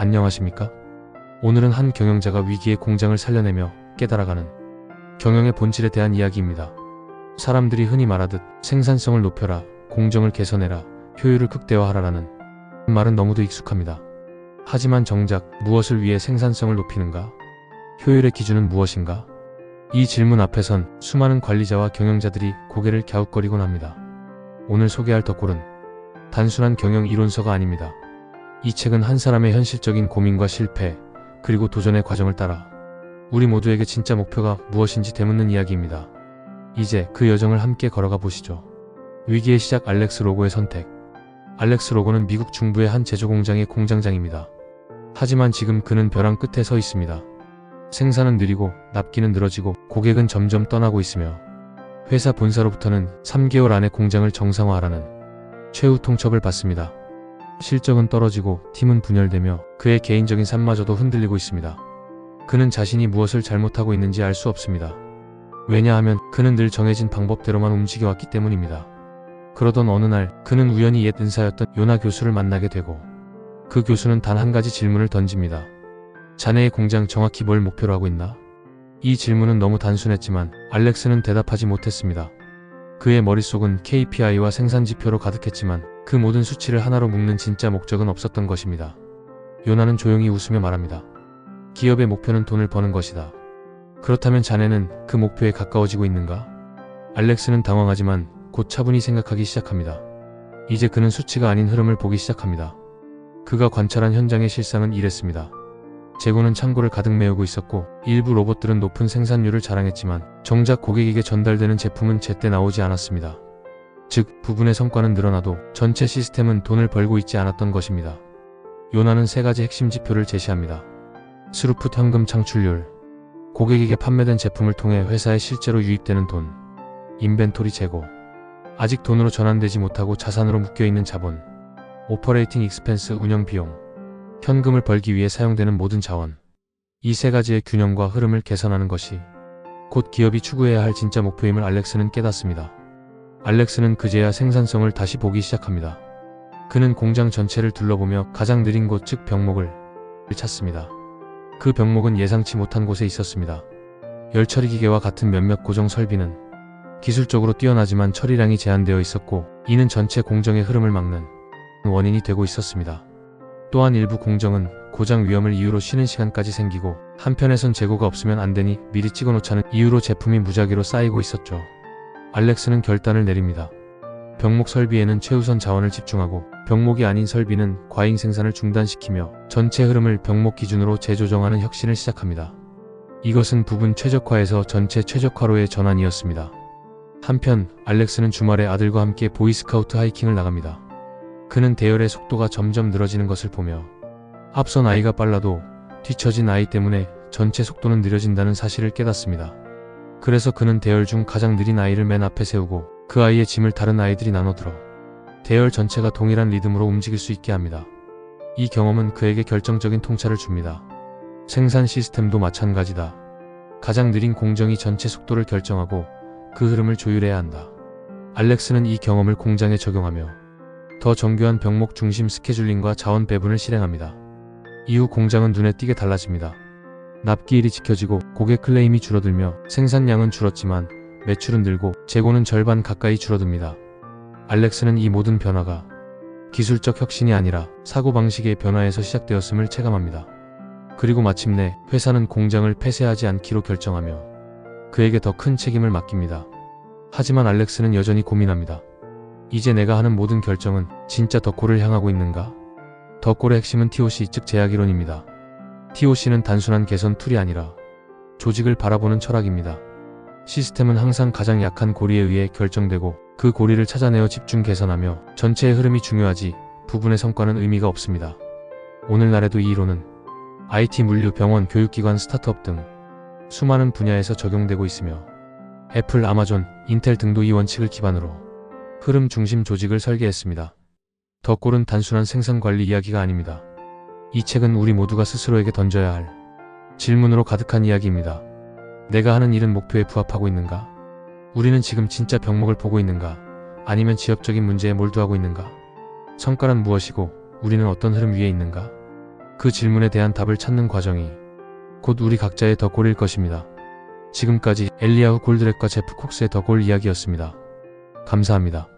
안녕하십니까? 오늘은 한 경영자가 위기의 공장을 살려내며 깨달아가는 경영의 본질에 대한 이야기입니다. 사람들이 흔히 말하듯 생산성을 높여라, 공정을 개선해라, 효율을 극대화하라라는 말은 너무도 익숙합니다. 하지만 정작 무엇을 위해 생산성을 높이는가? 효율의 기준은 무엇인가? 이 질문 앞에선 수많은 관리자와 경영자들이 고개를 갸웃거리곤 합니다. 오늘 소개할 덕골은 단순한 경영 이론서가 아닙니다. 이 책은 한 사람의 현실적인 고민과 실패, 그리고 도전의 과정을 따라 우리 모두에게 진짜 목표가 무엇인지 되묻는 이야기입니다. 이제 그 여정을 함께 걸어가 보시죠. 위기의 시작 알렉스 로고의 선택. 알렉스 로고는 미국 중부의 한 제조 공장의 공장장입니다. 하지만 지금 그는 벼랑 끝에 서 있습니다. 생산은 느리고 납기는 늘어지고 고객은 점점 떠나고 있으며 회사 본사로부터는 3개월 안에 공장을 정상화하라는 최후 통첩을 받습니다. 실적은 떨어지고 팀은 분열되며 그의 개인적인 삶마저도 흔들리고 있습니다. 그는 자신이 무엇을 잘못하고 있는지 알 수 없습니다. 왜냐하면 그는 늘 정해진 방법대로만 움직여왔기 때문입니다. 그러던 어느 날 그는 우연히 옛 은사였던 요나 교수를 만나게 되고 그 교수는 단 한 가지 질문을 던집니다. 자네의 공장 정확히 뭘 목표로 하고 있나? 이 질문은 너무 단순했지만 알렉스는 대답하지 못했습니다. 그의 머릿속은 KPI와 생산지표로 가득했지만 그 모든 수치를 하나로 묶는 진짜 목적은 없었던 것입니다. 요나는 조용히 웃으며 말합니다. 기업의 목표는 돈을 버는 것이다. 그렇다면 자네는 그 목표에 가까워지고 있는가? 알렉스는 당황하지만 곧 차분히 생각하기 시작합니다. 이제 그는 수치가 아닌 흐름을 보기 시작합니다. 그가 관찰한 현장의 실상은 이랬습니다. 재고는 창고를 가득 메우고 있었고 일부 로봇들은 높은 생산률을 자랑했지만 정작 고객에게 전달되는 제품은 제때 나오지 않았습니다. 즉 부분의 성과는 늘어나도 전체 시스템은 돈을 벌고 있지 않았던 것입니다. 요나는 세 가지 핵심 지표를 제시합니다. 스루풋 현금 창출률, 고객에게 판매된 제품을 통해 회사에 실제로 유입되는 돈, 인벤토리 재고, 아직 돈으로 전환되지 못하고 자산으로 묶여있는 자본, 오퍼레이팅 익스펜스 운영 비용, 현금을 벌기 위해 사용되는 모든 자원. 이 세 가지의 균형과 흐름을 개선하는 것이 곧 기업이 추구해야 할 진짜 목표임을 알렉스는 깨닫습니다. 알렉스는 그제야 생산성을 다시 보기 시작합니다. 그는 공장 전체를 둘러보며 가장 느린 곳 즉 병목을 찾습니다. 그 병목은 예상치 못한 곳에 있었습니다. 열처리 기계와 같은 몇몇 고정 설비는 기술적으로 뛰어나지만 처리량이 제한되어 있었고 이는 전체 공정의 흐름을 막는 원인이 되고 있었습니다. 또한 일부 공정은 고장 위험을 이유로 쉬는 시간까지 생기고 한편에선 재고가 없으면 안 되니 미리 찍어 놓자는 이유로 제품이 무작위로 쌓이고 있었죠. 알렉스는 결단을 내립니다. 병목 설비에는 최우선 자원을 집중하고 병목이 아닌 설비는 과잉 생산을 중단시키며 전체 흐름을 병목 기준으로 재조정하는 혁신을 시작합니다. 이것은 부분 최적화에서 전체 최적화로의 전환이었습니다. 한편 알렉스는 주말에 아들과 함께 보이스카우트 하이킹을 나갑니다. 그는 대열의 속도가 점점 늘어지는 것을 보며 앞선 아이가 빨라도 뒤처진 아이 때문에 전체 속도는 느려진다는 사실을 깨닫습니다. 그래서 그는 대열 중 가장 느린 아이를 맨 앞에 세우고 그 아이의 짐을 다른 아이들이 나눠들어 대열 전체가 동일한 리듬으로 움직일 수 있게 합니다. 이 경험은 그에게 결정적인 통찰을 줍니다. 생산 시스템도 마찬가지다. 가장 느린 공정이 전체 속도를 결정하고 그 흐름을 조율해야 한다. 알렉스는 이 경험을 공장에 적용하며 더 정교한 병목 중심 스케줄링과 자원 배분을 실행합니다. 이후 공장은 눈에 띄게 달라집니다. 납기일이 지켜지고 고객 클레임이 줄어들며 생산량은 줄었지만 매출은 늘고 재고는 절반 가까이 줄어듭니다. 알렉스는 이 모든 변화가 기술적 혁신이 아니라 사고방식의 변화에서 시작되었음을 체감합니다. 그리고 마침내 회사는 공장을 폐쇄하지 않기로 결정하며 그에게 더 큰 책임을 맡깁니다. 하지만 알렉스는 여전히 고민합니다. 이제 내가 하는 모든 결정은 진짜 덕골을 향하고 있는가? 덕골의 핵심은 TOC 즉 제약이론입니다. TOC는 단순한 개선 툴이 아니라 조직을 바라보는 철학입니다. 시스템은 항상 가장 약한 고리에 의해 결정되고 그 고리를 찾아내어 집중 개선하며 전체의 흐름이 중요하지 부분의 성과는 의미가 없습니다. 오늘날에도 이 이론은 IT 물류, 병원, 교육기관, 스타트업 등 수많은 분야에서 적용되고 있으며 애플, 아마존, 인텔 등도 이 원칙을 기반으로 흐름 중심 조직을 설계했습니다. 덕골은 단순한 생산 관리 이야기가 아닙니다. 이 책은 우리 모두가 스스로에게 던져야 할 질문으로 가득한 이야기입니다. 내가 하는 일은 목표에 부합하고 있는가? 우리는 지금 진짜 병목을 보고 있는가? 아니면 지역적인 문제에 몰두하고 있는가? 성과는 무엇이고 우리는 어떤 흐름 위에 있는가? 그 질문에 대한 답을 찾는 과정이 곧 우리 각자의 더 골일 것입니다. 지금까지 엘리야후 골드렉과 제프 콕스의 더골 이야기였습니다. 감사합니다.